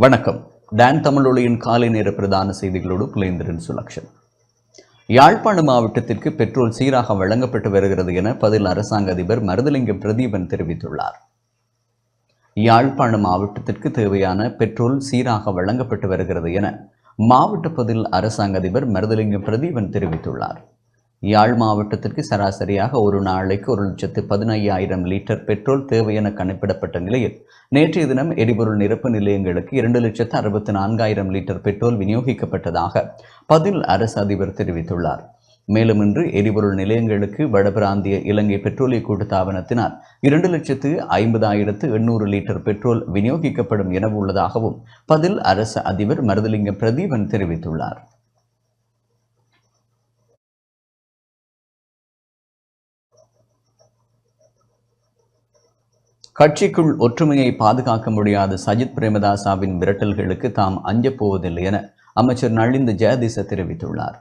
வணக்கம். டான் தமிழொலியின் காலை நேர பிரதான செய்திகளோடு புலேந்திரன் சுலக்ஷன். யாழ்ப்பாண மாவட்டத்திற்கு பெட்ரோல் சீராக வழங்கப்பட்டு வருகிறது என பதில் அரசாங்க அதிபர் மருதலிங்கம் பிரதீபன் தெரிவித்துள்ளார். யாழ்ப்பாண மாவட்டத்திற்கு தேவையான பெட்ரோல் சீராக வழங்கப்பட்டு வருகிறது என மாவட்ட பதில் அரசாங்க அதிபர் மருதலிங்கம் பிரதீபன் தெரிவித்துள்ளார். யாழ் மாவட்டத்திற்கு சராசரியாக ஒரு நாளைக்கு ஒரு லட்சத்து பதினையாயிரம் லிட்டர் பெட்ரோல் தேவை என கணிப்பிடப்பட்ட நிலையில் நேற்றைய தினம் எரிபொருள் நிரப்பு நிலையங்களுக்கு இரண்டு லட்சத்து அறுபத்தி நான்காயிரம் லிட்டர் பெட்ரோல் விநியோகிக்கப்பட்டதாக பதில் அரசு அதிபர் தெரிவித்துள்ளார். மேலும் இன்று எரிபொருள் நிலையங்களுக்கு வடபிராந்திய இலங்கை பெட்ரோலிய கூட்டுத்தாபனத்தினால் இரண்டு லட்சத்து ஐம்பதாயிரத்து எண்ணூறு லிட்டர் பெட்ரோல் விநியோகிக்கப்படும் என உள்ளதாகவும் பதில் அரசு அதிபர் மருதலிங்கம் பிரதீபன் தெரிவித்துள்ளார். கட்சிக்குள் ஒற்றுமையை பாதுகாக்க முடியாத சஜித் பிரேமதாசாவின் மிரட்டல்களுக்கு தாம் அஞ்சப்போவதில்லை என அமைச்சர் நளிந்த ஜெயதிச தெரிவித்துள்ளார்.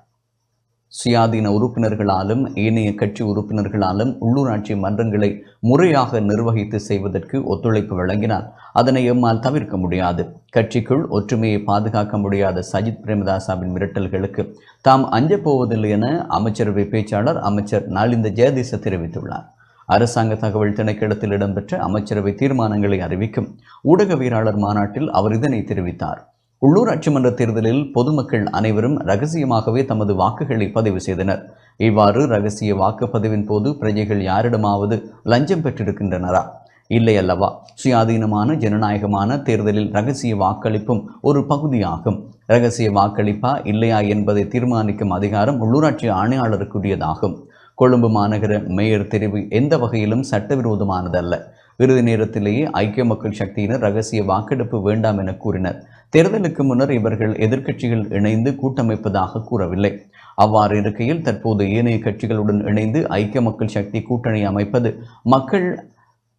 சுயாதீன உறுப்பினர்களாலும் ஏனைய கட்சி உறுப்பினர்களாலும் உள்ளூராட்சி மன்றங்களை முறையாக நிர்வகித்து செய்வதற்கு ஒத்துழைப்பு வழங்கினால் அதனை எம்மால் தவிர்க்க முடியாது. கட்சிக்குள் ஒற்றுமையை பாதுகாக்க முடியாத சஜித் பிரேமதாசாவின் மிரட்டல்களுக்கு தாம் அஞ்சப்போவதில்லை என அமைச்சரவை பேச்சாளர் அமைச்சர் நளிந்த ஜெயதிச தெரிவித்துள்ளார். அரசாங்க தகவல் திணைக்களத்தில் இடம்பெற்ற அமைச்சரவை தீர்மானங்களை அறிவிக்கும் ஊடகவியலாளர் மாநாட்டில் அவர் இதனை தெரிவித்தார். உள்ளூராட்சி மன்ற தேர்தலில் பொதுமக்கள் அனைவரும் ரகசியமாகவே தமது வாக்குகளை பதிவு செய்தனர். இவ்வாறு ரகசிய வாக்குப்பதிவின் போது பிரஜைகள் யாரிடமாவது லஞ்சம் பெற்றிருக்கின்றனரா? இல்லை அல்லவா? சுயாதீனமான ஜனநாயகமான தேர்தலில் ரகசிய வாக்களிப்பும் ஒரு பகுதியாகும். ரகசிய வாக்களிப்பா இல்லையா என்பதை தீர்மானிக்கும் அதிகாரம் உள்ளூராட்சி ஆணையாளருக்குரியதாகும். கொழும்பு மாநகர மேயர் தெரிவு எந்த வகையிலும் சட்டவிரோதமானதல்ல. இறுதி நேரத்திலேயே ஐக்கிய மக்கள் சக்தியினர் ரகசிய வாக்கெடுப்பு வேண்டாம் என கூறினர். தேர்தலுக்கு முன்னர் இவர்கள் எதிர்க்கட்சிகள் இணைந்து கூட்டமைப்பதாக கூறவில்லை. அவ்வாறு இருக்கையில் தற்போது ஏனைய கட்சிகளுடன் இணைந்து ஐக்கிய மக்கள் சக்தி கூட்டணி அமைப்பது மக்கள்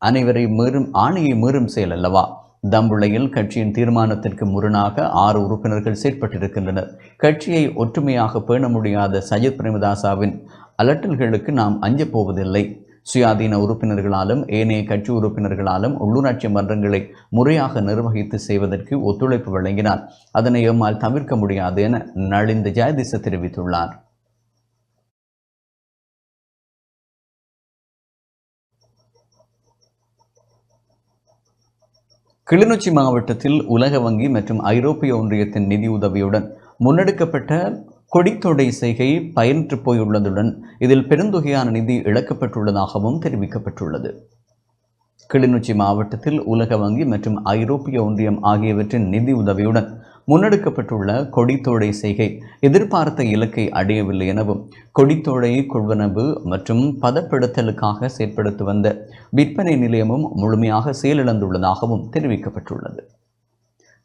அனைவரை மீறும் ஆணையை மீறும் செயல் அல்லவா? தம்புளையில் கட்சியின் தீர்மானத்திற்கு முரணாக ஆறு உறுப்பினர்கள் செயற்பட்டிருக்கின்றனர். கட்சியை ஒற்றுமையாக பேண முடியாத சஜித் பிரேமதாசாவின் அலட்டல்களுக்கு நாம் அஞ்சப் போவதில்லை. சுயாதீன உறுப்பினர்களாலும் ஏனைய கட்சி உறுப்பினர்களாலும் உள்ளூராட்சி மன்றங்களை முறையாக நிர்வகித்து செய்வதற்கு ஒத்துழைப்பு வழங்கினார். அதனை எம்மால் தவிர்க்க முடியாது என நளிந்த ஜெயதிச தெரிவித்துள்ளார். கிளிநொச்சி மாவட்டத்தில் உலக வங்கி மற்றும் ஐரோப்பிய ஒன்றியத்தின் நிதியுதவியுடன் முன்னெடுக்கப்பட்ட கொடித்தொடை செய்கை பயனற்று போயுள்ளதுடன் இதில் பெருந்தொகையான நிதி இழக்கப்பட்டுள்ளதாகவும் தெரிவிக்கப்பட்டுள்ளது. கிளிநொச்சி மாவட்டத்தில் உலக வங்கி மற்றும் ஐரோப்பிய ஒன்றியம் ஆகியவற்றின் நிதி உதவியுடன் முன்னெடுக்கப்பட்டுள்ள கொடித்தோடை செய்கை எதிர்பார்த்த இலக்கை அடையவில்லை எனவும் கொடித்தோடை கொள்வனவு மற்றும் பதப்படுத்தலுக்காக செயற்படுத்தி வந்த விற்பனை நிலையமும் முழுமையாக செயலிழந்துள்ளதாகவும் தெரிவிக்கப்பட்டுள்ளது.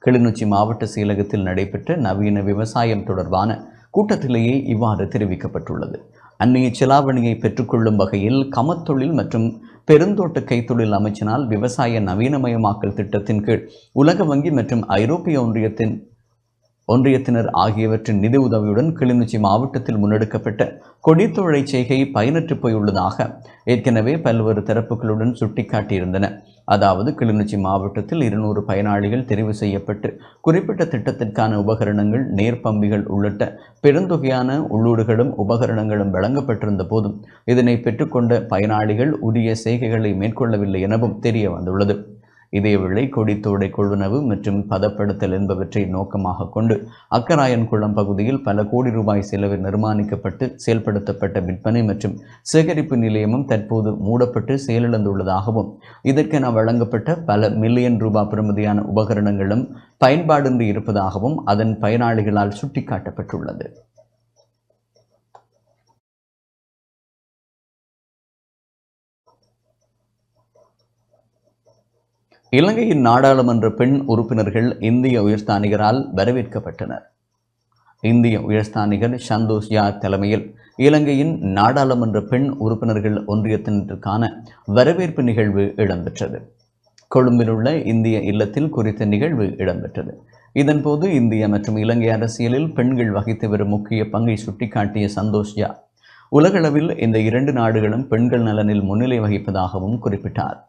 கிளிநொச்சி மாவட்ட செயலகத்தில் நடைபெற்ற நவீன விவசாயம் தொடர்பான கூட்டத்திலேயே இவ்வாறு தெரிவிக்கப்பட்டுள்ளது. அந்நிய செலாவணியை பெற்றுக்கொள்ளும் வகையில் கமத்தொழில் மற்றும் பெருந்தோட்ட கைத்தொழில் அமைச்சினால் விவசாய நவீனமயமாக்கல் திட்டத்தின் கீழ் உலக வங்கி மற்றும் ஐரோப்பிய ஒன்றியத்தின் ஒன்றியத்தினர் ஆகியவற்றின் நிதி உதவியுடன் கிளிநொச்சி மாவட்டத்தில் முன்னெடுக்கப்பட்ட கொடித்தொழை செய்கை பயனற்று போயுள்ளதாக ஏற்கனவே பல்வேறு தரப்புகளுடன் சுட்டிக்காட்டியிருந்தன. அதாவது கிளிநொச்சி மாவட்டத்தில் இருநூறு பயனாளிகள் தெரிவு செய்யப்பட்டு குறிப்பிட்ட திட்டத்திற்கான உபகரணங்கள் நேர்பம்பிகள் உள்ளிட்ட பெருந்தொகையான உள்ளூடுகளும் உபகரணங்களும் வழங்கப்பட்டிருந்த போதும் இதனை பெற்றுக்கொண்ட பயனாளிகள் உரிய செய்கைகளை மேற்கொள்ளவில்லை எனவும் தெரிய வந்துள்ளது இதேவேளை கொடித்தோடை கொழுநவு மற்றும் பதப்படுத்தல் என்பவற்றை நோக்கமாக கொண்டு அக்கராயன் குளம் பகுதியில் பல கோடி ரூபாய் செலவில் நிர்மாணிக்கப்பட்டு செயல்படுத்தப்பட்ட விற்பனை மற்றும் சேகரிப்பு நிலையமும் தற்போது மூடப்பட்டு செயலிழந்துள்ளதாகவும் இதற்கென வழங்கப்பட்ட பல மில்லியன் ரூபாய் பெறுமதியான உபகரணங்களும் பயன்பாடின்றி இருப்பதாகவும் அதன் பயனாளிகளால் சுட்டிக்காட்டப்பட்டுள்ளது. இலங்கையின் நாடாளுமன்ற பெண் உறுப்பினர்கள் இந்திய உயர்ஸ்தானிகரால் வரவேற்கப்பட்டனர். இந்திய உயர்ஸ்தானிகர் சந்தோஷ் யா தலைமையில் இலங்கையின் நாடாளுமன்ற பெண் உறுப்பினர்கள் ஒன்றியத்தினருக்கான வரவேற்பு நிகழ்வு இடம்பெற்றது. கொழும்பில் உள்ள இந்திய இல்லத்தில் குறித்த நிகழ்வு இடம்பெற்றது. இதன்போது இந்திய மற்றும் இலங்கை அரசியலில் பெண்கள் வகித்து வரும் முக்கிய பங்கை சுட்டிக்காட்டிய சந்தோஷ் யா உலகளவில் இந்த இரண்டு நாடுகளும் பெண்கள் நலனில் முன்னிலை வகிப்பதாகவும் குறிப்பிட்டார்.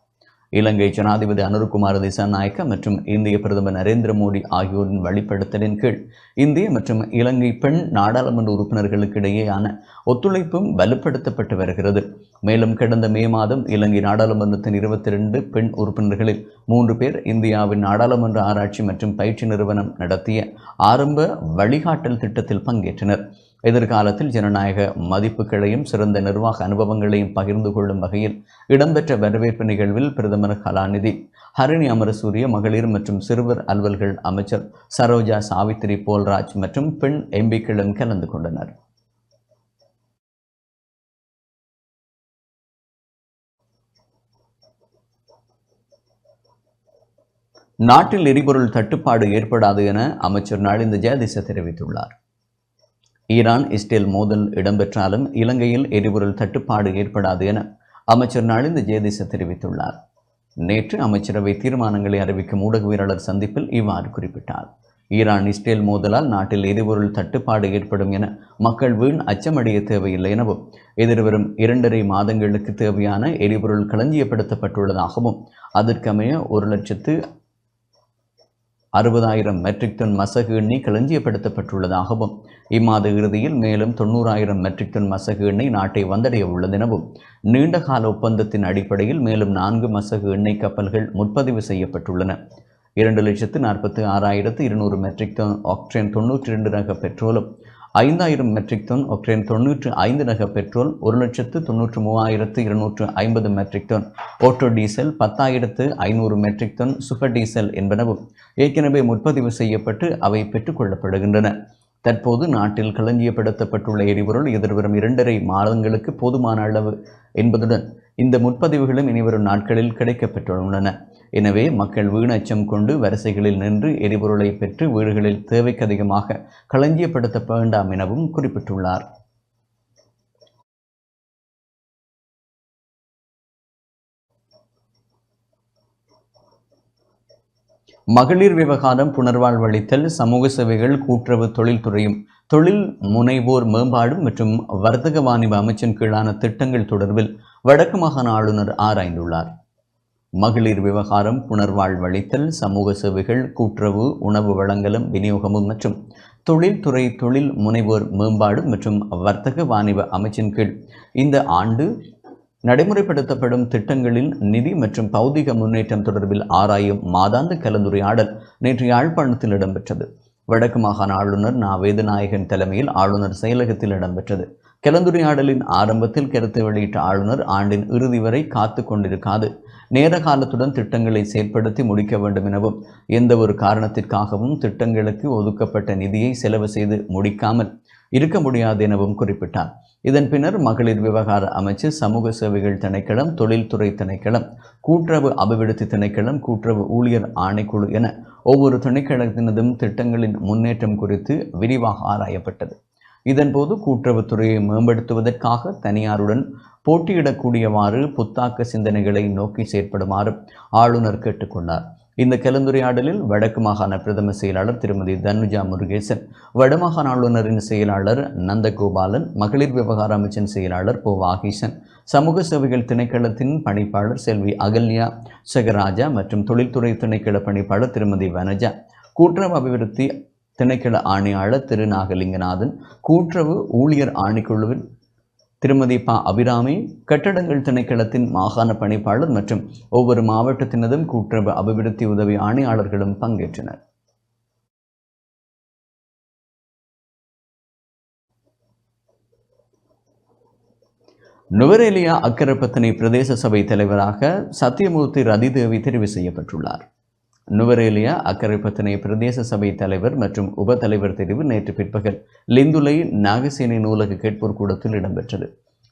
இலங்கை ஜனாதிபதி அனுருகுமார் திசாநாயக்க மற்றும் இந்திய பிரதமர் நரேந்திர மோடி ஆகியோரின் வழிப்படுத்தலின் கீழ் இந்திய மற்றும் இலங்கை பெண் நாடாளுமன்ற உறுப்பினர்களுக்கு இடையேயான ஒத்துழைப்பும் வலுப்படுத்தப்பட்டு வருகிறது. மேலும் கடந்த மே மாதம் இலங்கை நாடாளுமன்றத்தின் இருபத்தி ரெண்டு பெண் உறுப்பினர்களில் மூன்று பேர் இந்தியாவின் நாடாளுமன்ற ஆராய்ச்சி மற்றும் பயிற்சி நிறுவனம் நடத்திய ஆரம்ப வழிகாட்டல் திட்டத்தில் பங்கேற்றனர். எதிர்காலத்தில் ஜனநாயக மதிப்புகளையும் சிறந்த நிர்வாக அனுபவங்களையும் பகிர்ந்து கொள்ளும் வகையில் இடம்பெற்ற வரவேற்பு நிகழ்வில் பிரதமர் கலாநிதி ஹரிணி அமரசூரிய மகளிர் மற்றும் சிறுவர் அலுவல்கள் அமைச்சர் சரோஜா சாவித்திரி போல்ராஜ் மற்றும் பெண் எம்பிக்களும் கலந்து கொண்டனர். நாட்டில் எரிபொருள் தட்டுப்பாடு ஏற்படாது என அமைச்சர் நளிந்த ஜெயதிச தெரிவித்துள்ளார். ஈரான் இஸ்ரேல் மோதல் இடம்பெற்றாலும் இலங்கையில் எரிபொருள் தட்டுப்பாடு ஏற்படாது என அமைச்சர் நளிந்த ஜெயதிச தெரிவித்துள்ளார். நேற்று அமைச்சரவை தீர்மானங்களை அறிவிக்கும் ஊடகவியலாளர் சந்திப்பில் இவ்வாறு குறிப்பிட்டார். ஈரான் இஸ்ரேல் மோதலால் நாட்டில் எரிபொருள் தட்டுப்பாடு ஏற்படும் என மக்கள் வீண் அச்சமடைய தேவையில்லை எனவும் எதிர்வரும் இரண்டரை மாதங்களுக்கு தேவையான எரிபொருள் களஞ்சியப்படுத்தப்பட்டுள்ளதாகவும் அதற்கமைய ஒரு லட்சத்து அறுபதாயிரம் மெட்ரிக் டன் மசகு எண்ணெய் களஞ்சியப்படுத்தப்பட்டுள்ளதாகவும் இம்மாத இறுதியில் மேலும் தொண்ணூறாயிரம் மெட்ரிக் டன் மசகு எண்ணெய் நாட்டை வந்தடைய உள்ளதெனவும் நீண்டகால ஒப்பந்தத்தின் அடிப்படையில் மேலும் நான்கு மசகு எண்ணெய் கப்பல்கள் முன்பதிவு செய்யப்பட்டுள்ளன. இரண்டு லட்சத்து நாற்பத்தி ஆறாயிரத்து இருநூறு மெட்ரிக் டன் ஆக்ட்ரேன் தொண்ணூற்றி ரெண்டு ரக பெட்ரோலும் ஐந்தாயிரம் மெட்ரிக் டன் ஒக்டேன் தொண்ணூற்று ஐந்து ரக பெட்ரோல் ஒரு லட்சத்து தொண்ணூற்று மூவாயிரத்து இருநூற்று ஐம்பது மெட்ரிக் டன் ஓட்டோ டீசல் பத்தாயிரத்து ஐநூறு மெட்ரிக் டன் சூப்பர் டீசல் என்பனவும் ஏற்கனவே முற்பதிவு செய்யப்பட்டு அவை பெற்றுக்கொள்ளப்படுகின்றன தற்போது நாட்டில் களஞ்சியப்படுத்தப்பட்டுள்ள எரிபொருள் எதிர்வரும் இரண்டரை மாதங்களுக்கு போதுமான அளவு என்பதுடன் இந்த முற்பதிவுகளும் இனிவரும் நாட்களில் கிடைக்கப்பெற்றுள்ளன. எனவே மக்கள் வீணச்சம் கொண்டு வரிசைகளில் நின்று எரிபொருளை பெற்று வீடுகளில் தேவைக்கு அதிகமாக களஞ்சியப்படுத்த வேண்டாம் எனவும் குறிப்பிட்டுள்ளார். மகளிர் விவகாரம் புனர்வாழ்வளித்தல் சமூக சேவைகள் கூட்டுறவு தொழில்துறையும் தொழில் முனைவோர் மேம்பாடு மற்றும் வர்த்தக வாணிப அமைச்சின் கீழான திட்டங்கள் தொடர்பில் வடக்கு மாகாண ஆளுநர் ஆராய்ந்துள்ளார். மகளிர் விவகாரம் புனர்வாழ்வளித்தல் சமூக சேவைகள் கூட்டுறவு உணவு வழங்கலும் விநியோகமும் மற்றும் தொழில்துறை தொழில் முனைவோர் மேம்பாடு மற்றும் வர்த்தக வாணிப அமைச்சின் கீழ் இந்த ஆண்டு நடைமுறைப்படுத்தப்படும் திட்டங்களில் நிதி மற்றும் பௌதிக முன்னேற்றம் தொடர்பில் ஆராயும் மாதாந்த கலந்துரையாடல் நேற்று யாழ்ப்பாணத்தில் இடம்பெற்றது. வடக்கு மாகாண ஆளுநர் நா. வேதநாயகன் தலைமையில் ஆளுநர் செயலகத்தில் இடம்பெற்றது. கலந்துரையாடலின் ஆரம்பத்தில் கருத்து வெளியிட்ட ஆளுநர் ஆண்டின் இறுதி வரை காத்து கொண்டிருக்காது. நேர காலத்துடன் திட்டங்களை செயற்படுத்தி முடிக்க வேண்டும் எனவும் எந்த ஒரு காரணத்திற்காகவும் திட்டங்களுக்கு ஒதுக்கப்பட்ட நிதியை செலவு செய்து முடிக்காமல் இருக்க முடியாது எனவும் குறிப்பிட்டார். இதன் பின்னர் மகளிர் விவகார அமைச்சு சமூக சேவைகள் திணைக்களம் தொழில்துறை திணைக்களம் கூட்டுறவு அபிவிருத்தி திணைக்களம் கூட்டுறவு ஊழியர் ஆணைக்குழு என ஒவ்வொரு திணைக்களத்தினதும் திட்டங்களின் முன்னேற்றம் குறித்து விரிவாக ஆராயப்பட்டது. இதன்போது கூட்டுறவுத்துறையை மேம்படுத்துவதற்காக தனியாருடன் போட்டியிடக்கூடியவாறு புத்தாக்க சிந்தனைகளை நோக்கி செயற்படுமாறு ஆளுநர் கேட்டுக்கொண்டார். இந்த கலந்துரையாடலில் வடக்கு மாகாண பிரதம செயலாளர் திருமதி தனுஜா முருகேசன் வடமாகாண ஆளுநரின் செயலாளர் நந்தகோபாலன் மகளிர் விவகார அமைச்சின் செயலாளர் போ வாகீசன் சமூக சேவைகள் திணைக்களத்தின் பணிப்பாளர் செல்வி அகல்யா செகராஜா மற்றும் தொழில்துறை திணைக்கள பணிப்பாளர் திருமதி வனஜா. கூட்டுறவு அபிவிருத்தி திணைக்கள ஆணையாளர் திரு நாகலிங்கநாதன் கூட்டுறவு ஊழியர் ஆணைக்குழுவின் திருமதி ப. அபிராமி கட்டடங்கள் திணைக்களத்தின் மாகாண பணிப்பாளர் மற்றும் ஒவ்வொரு மாவட்டத்தினதும் கூட்டுறவு அபிவிருத்தி உதவி ஆணையாளர்களும் பங்கேற்றனர். நுவரேலியா அக்கரப்பத்தனை பிரதேச சபை தலைவராக சத்தியமூர்த்தி ரதிதேவி தெரிவு செய்யப்பட்டுள்ளார். நுவரேலியா அக்கரைப்பத்தனை பிரதேச சபை தலைவர் மற்றும் உப தலைவர் தெரிவு நேற்று பிற்பகல் லிந்துலை நாகசேனை நூலக கேட்போர் கூடத்தில் இடம்பெற்றது.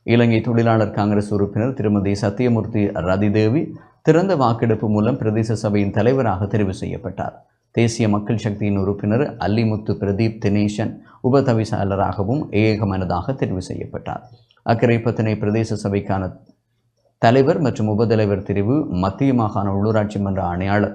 இலங்கை தொழிலாளர் காங்கிரஸ் உறுப்பினர் திருமதி சத்தியமூர்த்தி ரதிதேவி திறந்த வாக்கெடுப்பு மூலம் பிரதேச சபையின் தலைவராக தெரிவு செய்யப்பட்டார். தேசிய மக்கள் சக்தியின் உறுப்பினர் அல்லிமுத்து பிரதீப் தினேசன் உப தவிசாளராகவும் ஏகமனதாக தெரிவு செய்யப்பட்டார். அக்கரைப்பத்தனை பிரதேச சபைக்கான தலைவர் மற்றும் உபதலைவர் தெரிவு மத்திய மாகாண உள்ளூராட்சி மன்ற ஆணையாளர்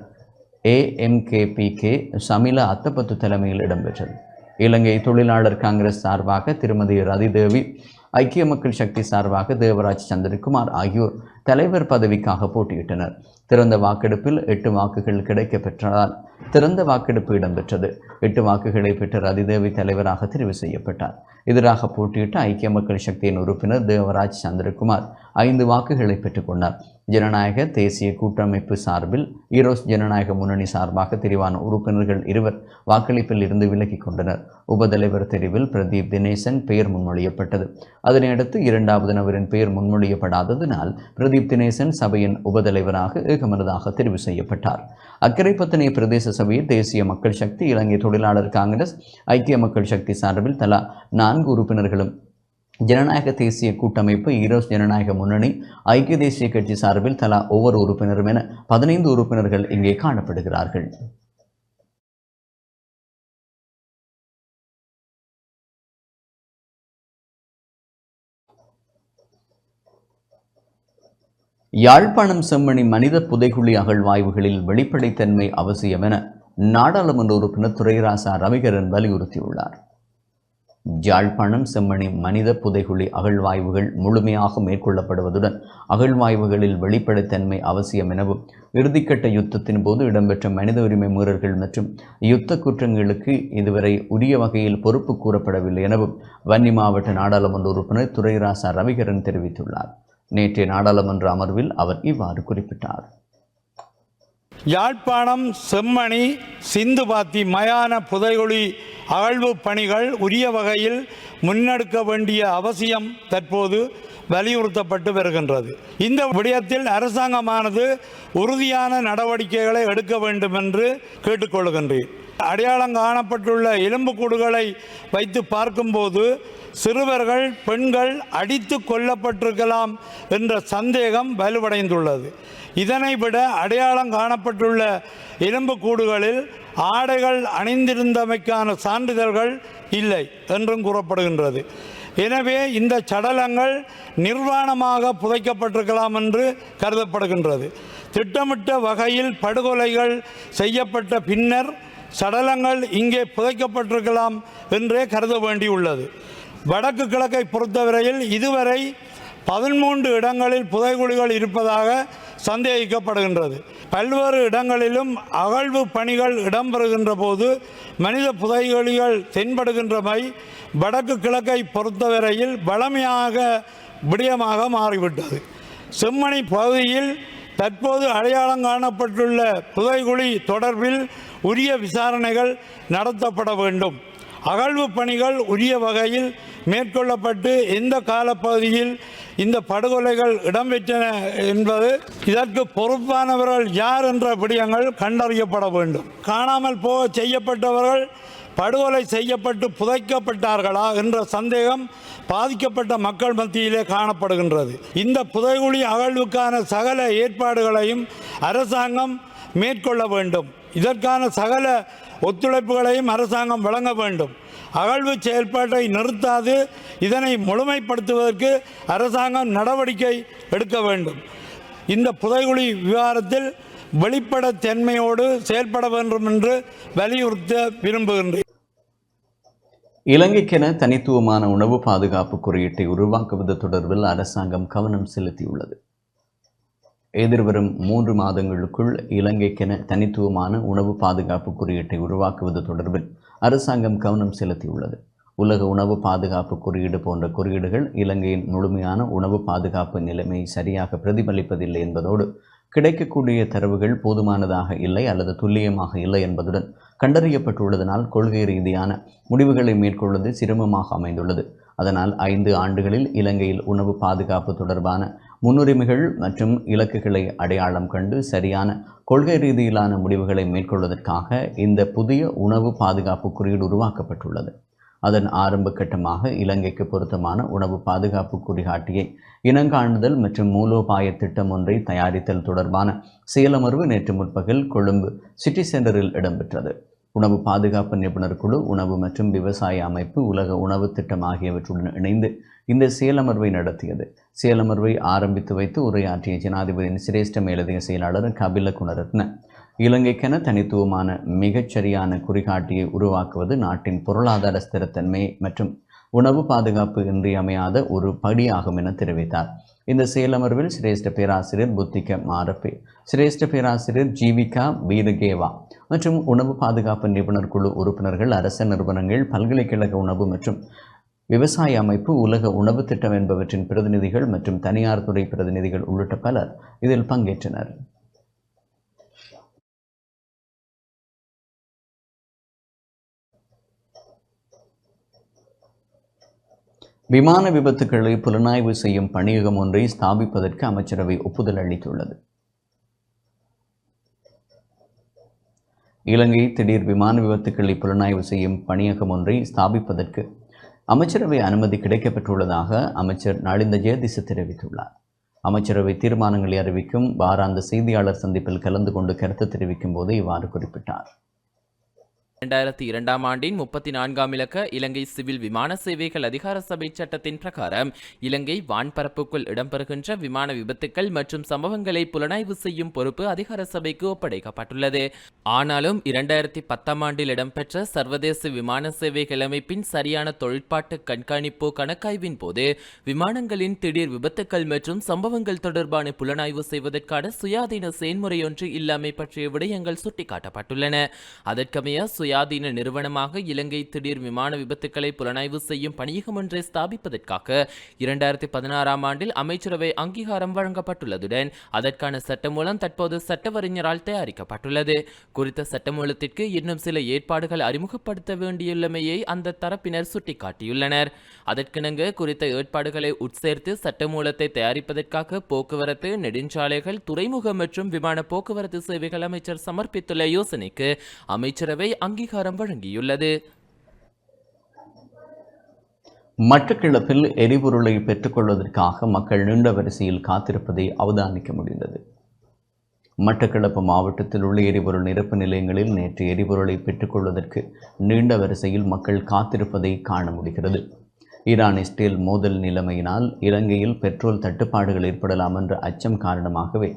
ஏஎம்கேபிகே சமில அத்தப்பத்து தலைமையில் இடம்பெற்றது. இலங்கை தொழிலாளர் காங்கிரஸ் சார்பாக திருமதி ரதிதேவி ஐக்கிய மக்கள் சக்தி சார்பாக தேவராஜ் சந்திரகுமார் ஆகியோர் தலைவர் பதவிக்காக போட்டியிட்டனர். திறந்த வாக்கெடுப்பில் எட்டு வாக்குகள் கிடைக்கப் பெற்றதால் திறந்த வாக்கெடுப்பு இடம்பெற்றது. எட்டு வாக்குகளை பெற்ற ரதிதேவி தலைவராக தெரிவு செய்யப்பட்டார். எதிராக போட்டியிட்ட ஐக்கிய மக்கள் சக்தியின் உறுப்பினர் தேவராஜ் சந்திரகுமார் ஐந்து வாக்குகளை பெற்றுக்கொண்டார் ஜனநாயக தேசிய கூட்டமைப்பு சார்பில் ஈரோஸ் ஜனநாயக முன்னணி சார்பாக தெரிவான உறுப்பினர்கள் இருவர் வாக்களிப்பில் இருந்து விலகிக் கொண்டனர். உபதலைவர் தெரிவில் பிரதீப் தினேசன் பெயர் முன்மொழியப்பட்டது. அதனையடுத்து இரண்டாவது நபரின் பெயர் முன்மொழியப்படாததினால் பிரதீப் தினேசன் சபையின் உபதலைவராக ஏகமனதாக தெரிவு செய்யப்பட்டார். அக்கரைப்பத்தனை பிரதேச சபையில் தேசிய மக்கள் சக்தி இலங்கை தொழிலாளர் காங்கிரஸ் ஐக்கிய மக்கள் சக்தி சார்பில் தலா நான்கு உறுப்பினர்களும். ஜனநாயக தேசிய கூட்டமைப்பு ஈரோஸ் ஜனநாயக முன்னணி ஐக்கிய தேசிய கட்சி சார்பில் தலா ஒவ்வொரு உறுப்பினரும் என பதினைந்து உறுப்பினர்கள் இங்கே காணப்படுகிறார்கள். யாழ்ப்பாணம் செம்மணி மனித புதைகுழி அகழ்வாய்வுகளில் வெளிப்படைத்தன்மை அவசியம் என நாடாளுமன்ற உறுப்பினர் துரைராசா ரவிகரன் வலியுறுத்தியுள்ளார். யாழ்ப்பாணம் செம்மணி மனித புதைகுழி அகழ்வாய்வுகள் முழுமையாக மேற்கொள்ளப்படுவதுடன் அகழ்வாய்வுகளில் வெளிப்படைத்தன்மை அவசியம் எனவும் இறுதிக்கட்ட யுத்தத்தின் போது இடம்பெற்ற மனித உரிமை மீறல்கள் மற்றும் யுத்த குற்றங்களுக்கு இதுவரை உரிய வகையில் பொறுப்பு கூறப்படவில்லை எனவும் வன்னி மாவட்ட நாடாளுமன்ற உறுப்பினர் துரைராசா ரவிகரன் தெரிவித்துள்ளார். நேற்றைய நாடாளுமன்ற அமர்வில் அவர் இவ்வாறு குறிப்பிட்டார். யாழ்ப்பாணம் செம்மணி சிந்துபாத்தி மயான புதையொளி அகழ்வு பணிகள் உரிய வகையில் முன்னெடுக்க வேண்டிய அவசியம் தற்போது வலியுறுத்தப்பட்டு வருகின்றது. இந்த விடயத்தில் அரசாங்கமானது உறுதியான நடவடிக்கைகளை எடுக்க வேண்டும் என்று கேட்டுக்கொள்கின்றேன். அடையாளம் காணப்பட்டுள்ள எலும்புக்கூடுகளை வைத்து பார்க்கும்போது சிறுவர்கள் பெண்கள் அடித்து கொல்லப்பட்டிருக்கலாம் என்ற சந்தேகம் வலுவடைந்துள்ளது. இதனை விட அடையாளம் காணப்பட்டுள்ள எலும்புக்கூடுகளில் ஆடைகள் அணிந்திருந்தமைக்கான சான்றிதழ்கள் இல்லை என்றும் கூறப்படுகின்றது. எனவே இந்த சடலங்கள் நிர்வாணமாக புதைக்கப்பட்டிருக்கலாம் என்று கருதப்படுகின்றது. திட்டமிட்ட வகையில் படுகொலைகள் செய்யப்பட்ட பின்னர் சடலங்கள் இங்கே புதைக்கப்பட்டிருக்கலாம் என்றே கருத வேண்டியுள்ளது. வடக்கு கிழக்கை பொறுத்தவரையில் இதுவரை பதிமூன்று இடங்களில் புதைகுழிகள் இருப்பதாக சந்தேகிக்கப்படுகின்றது. பல்வேறு இடங்களிலும் அகழ்வு பணிகள் இடம்பெறுகின்ற போது மனித புதைகுழிகள் தென்படுகின்றமை வடக்கு கிழக்கை பொறுத்தவரையில் பழமையாக விடயமாக மாறிவிட்டது. செம்மணி பகுதியில் தற்போது அடையாளம் காணப்பட்டுள்ள புதைகுழி தொடர்பில் உரிய விசாரணைகள் நடத்தப்பட வேண்டும். அகழ்வு பணிகள் உரிய வகையில் மேற்கொள்ளப்பட்டு எந்த காலப்பகுதியில் இந்த படுகொலைகள் இடம்பெற்றன என்பது இதற்கு பொறுப்பானவர்கள் யார் என்ற விடயங்கள் கண்டறியப்பட வேண்டும். காணாமல் போக செய்யப்பட்டவர்கள் படுகொலை செய்யப்பட்டு புதைக்கப்பட்டார்களா என்ற சந்தேகம் பாதிக்கப்பட்ட மக்கள் மத்தியிலே காணப்படுகின்றது. இந்த புதைகுழி அகழ்வுக்கான சகல ஏற்பாடுகளையும் அரசாங்கம் மேற்கொள்ள வேண்டும். இதற்கான சகல ஒத்துழைப்புகளையும் அரசாங்கம் வழங்க வேண்டும். அகழ்வு செயல்பாட்டை நிறுத்தாது. இதனை முழுமைப்படுத்துவதற்கு அரசாங்கம் நடவடிக்கை எடுக்க வேண்டும். இந்த புதைகுழி விவகாரத்தில் வெளிப்படத்தன்மையோடு செயல்பட வேண்டும் என்று வலியுறுத்த விரும்புகின்றேன். இலங்கைக்கென தனித்துவமான உணவு பாதுகாப்பு குறியீட்டை உருவாக்குவது தொடர்பில் அரசாங்கம் கவனம் செலுத்தியுள்ளது. எதிர்வரும் மூன்று மாதங்களுக்குள் இலங்கைக்கென தனித்துவமான உணவு பாதுகாப்பு குறியீட்டை உருவாக்குவது தொடர்பில் அரசாங்கம் கவனம் செலுத்தியுள்ளது. உலக உணவு பாதுகாப்பு குறியீடு போன்ற குறியீடுகள் இலங்கையின் முழுமையான உணவு பாதுகாப்பு நிலைமையை சரியாக பிரதிபலிப்பதில்லை என்பதோடு கிடைக்கக்கூடிய தரவுகள் போதுமானதாக இல்லை அல்லது துல்லியமாக இல்லை என்பதுடன் கண்டறியப்பட்டுள்ளதனால் கொள்கை ரீதியான முடிவுகளை மேற்கொள்வது சிரமமாக அமைந்துள்ளது. அதனால் ஐந்து ஆண்டுகளில் இலங்கையில் உணவு பாதுகாப்பு தொடர்பான முன்னுரிமைகள் மற்றும் இலக்குகளை அடையாளம் கண்டு சரியான கொள்கை ரீதியிலான முடிவுகளை மேற்கொள்வதற்காக இந்த புதிய உணவு பாதுகாப்பு குறியீடு உருவாக்கப்பட்டுள்ளது. அதன் ஆரம்ப கட்டமாக இலங்கைக்கு பொருத்தமான உணவு பாதுகாப்பு குறிகாட்டியை இனங்காணுதல் மற்றும் மூலோபாய திட்டம் ஒன்றை தயாரித்தல் தொடர்பான செயலமர்வு நேற்று முற்பகல் கொழும்பு சிட்டி சென்டரில் இடம்பெற்றது. உணவு பாதுகாப்பு நிபுணர் குழு உணவு மற்றும் விவசாய அமைப்பு உலக உணவு திட்டம் ஆகியவற்றுடன் இணைந்து இந்த செயலமர்வை நடத்தியது. செயலமர்வை ஆரம்பித்து வைத்து உரையாற்றிய ஜனாதிபதியின் சிரேஷ்ட மேலதிக செயலாளர் கபில குணரத்ன இலங்கைக்கென தனித்துவமான மிகச்சரியான குறிகாட்டியை உருவாக்குவது நாட்டின் பொருளாதார ஸ்திரத்தன்மை மற்றும் உணவு பாதுகாப்பு இன்றியமையாத ஒரு படியாகும் என தெரிவித்தார். இந்த செயலமர்வில் சிரேஷ்ட பேராசிரியர் புத்திக மாரப்பே சிரேஷ்ட பேராசிரியர் ஜீவிகா வீரகேவா மற்றும் உணவு பாதுகாப்பு நிபுணர் குழு உறுப்பினர்கள் அரச நிறுவனங்கள் பல்கலைக்கழக உணவு மற்றும் விவசாய அமைப்பு உலக உணவு திட்டம் என்பவற்றின் பிரதிநிதிகள் மற்றும் தனியார் துறை பிரதிநிதிகள் உள்ளிட்ட பலர் இதில் பங்கேற்றனர். விமான விபத்துக்களை புலனாய்வு செய்யும் பணியகம் ஒன்றை ஸ்தாபிப்பதற்கு அமைச்சரவை ஒப்புதல் அளித்துள்ளது. இலங்கை திடீர் விமான விபத்துக்களை புலனாய்வு செய்யும் பணியகம் ஒன்றை ஸ்தாபிப்பதற்கு அமைச்சரவை அனுமதி கிடைக்கப்பெற்றுள்ளதாக அமைச்சர் நளிந்த ஜெயதிச தெரிவித்துள்ளார். அமைச்சரவை தீர்மானங்களை அறிவிக்கும் வாராந்த செய்தியாளர் சந்திப்பில் கலந்து கொண்டு கருத்து தெரிவிக்கும் போது இவ்வாறு குறிப்பிட்டார். இரண்டாயிரத்தி இரண்டாம் ஆண்டின் முப்பத்தி நான்காம் இலக்க இலங்கை சிவில் விமான சேவைகள் அதிகார சபை சட்டத்தின் பிரகாரம் இலங்கை வான்பரப்புக்குள் இடம்பெறுகின்ற விமான விபத்துக்கள் மற்றும் சம்பவங்களை புலனாய்வு செய்யும் பொறுப்பு அதிகார சபைக்கு ஒப்படைக்கப்பட்டுள்ளது. ஆனாலும் இரண்டாயிரத்தி பத்தாம் ஆண்டில் இடம்பெற்ற சர்வதேச விமான சேவைகள் அமைப்பின் சரியான தொழிற்பாட்டு கண்காணிப்பு கணக்காய்வின் போது விமானங்களின் திடீர் விபத்துக்கள் மற்றும் சம்பவங்கள் தொடர்பான புலனாய்வு செய்வதற்கான சுயாதீன செயன்முறையொன்று இல்லாமை பற்றிய விடயங்கள் சுட்டிக்காட்டப்பட்டுள்ளன. அதற்கமைய சுயாதீன நிறுவனமாக இலங்கை திடீர் விமான விபத்துக்களை புலனாய்வு செய்யும் பணியகம் ஒன்றை ஸ்தாபிப்பதற்காக இரண்டாயிரத்தி பதினாறாம் ஆண்டில் அமைச்சரவை அங்கீகாரம் வழங்கப்பட்டுள்ளதுடன் அதற்கான சட்டமூலம் தற்போது சட்டவறிஞரால் தயாரிக்கப்பட்டுள்ளது. குறித்த சட்டமூலத்திற்கு இன்னும் சில ஏற்பாடுகள் அறிமுகப்படுத்த வேண்டியுள்ளமையை அந்த தரப்பினர் சுட்டிக்காட்டியுள்ளனர். அதற்கிணங்க குறித்த ஏற்பாடுகளை உட்சேர்த்து சட்டமூலத்தை தயாரிப்பதற்காக போக்குவரத்து நெடுஞ்சாலைகள் துறைமுகம் மற்றும் விமான போக்குவரத்து சேவைகள் அமைச்சர் சமர்ப்பித்துள்ள யோசனைக்கு அமைச்சரவை அங்கீகாரம் அங்கீகாரம் வழங்கியுள்ளது. மட்டக்கிழப்பில் எரிபொருளை பெற்றுக்கொள்வதற்காக மக்கள் நீண்ட வரிசையில் காத்திருப்பதை அவதானிக்க முடிந்தது. மட்டக்களப்பு மாவட்டத்தில் உள்ள எரிபொருள் நிரப்பு நிலையங்களில் நேற்று எரிபொருளை பெற்றுக்கொள்வதற்கு நீண்ட வரிசையில் மக்கள் காத்திருப்பதை காண முடிகிறது. ஈரான் இஸ்ரேல் மோதல் நிலைமையினால் இலங்கையில் பெட்ரோல் தட்டுப்பாடுகள் ஏற்படலாம் என்ற அச்சம் காரணமாகவே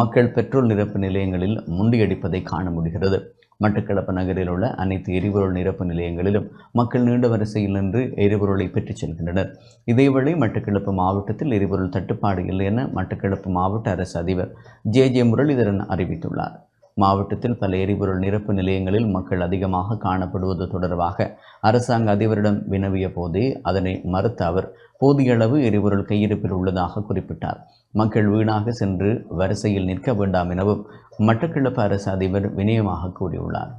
மக்கள் பெட்ரோல் நிரப்பு நிலையங்களில் முண்டியடிப்பதை காண முடிகிறது. மட்டக்களப்பு நகரில் உள்ள அனைத்து எரிபொருள் நிரப்பு நிலையங்களிலும் மக்கள் நீண்ட வரிசையில் நின்று எரிபொருளை பெற்றுச் செல்கின்றனர். இதேவேளை மட்டக்களப்பு மாவட்டத்தில் எரிபொருள் தட்டுப்பாடு இல்லை என மட்டக்களப்பு மாவட்ட அரசு அதிபர் ஜே ஜே முரளிதரன் அறிவித்துள்ளார். மாவட்டத்தில் பல எரிபொருள் நிரப்பு நிலையங்களில் மக்கள் அதிகமாக காணப்படுவது தொடர்பாக அரசாங்க அதிபரிடம் வினவிய போதே அதனை மறுத்த அவர் போதிய அளவு எரிபொருள் கையிருப்பில் உள்ளதாக குறிப்பிட்டார். மக்கள் வீணாக சென்று வரிசையில் நிற்க வேண்டாம் எனவும் மட்டக்களப்பு அரசு அதிபர் வினயமாக கூறியுள்ளார்.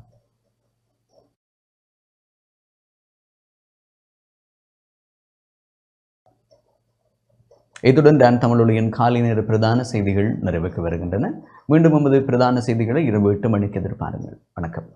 இத்துடன் டான் தமிழொலியின் காலை நேர பிரதான செய்திகள் நிறைவுக்கு வருகின்றன. மீண்டும் நமது பிரதான செய்திகளை இரவு எட்டு மணிக்கு எதிர்பாருங்கள். வணக்கம்.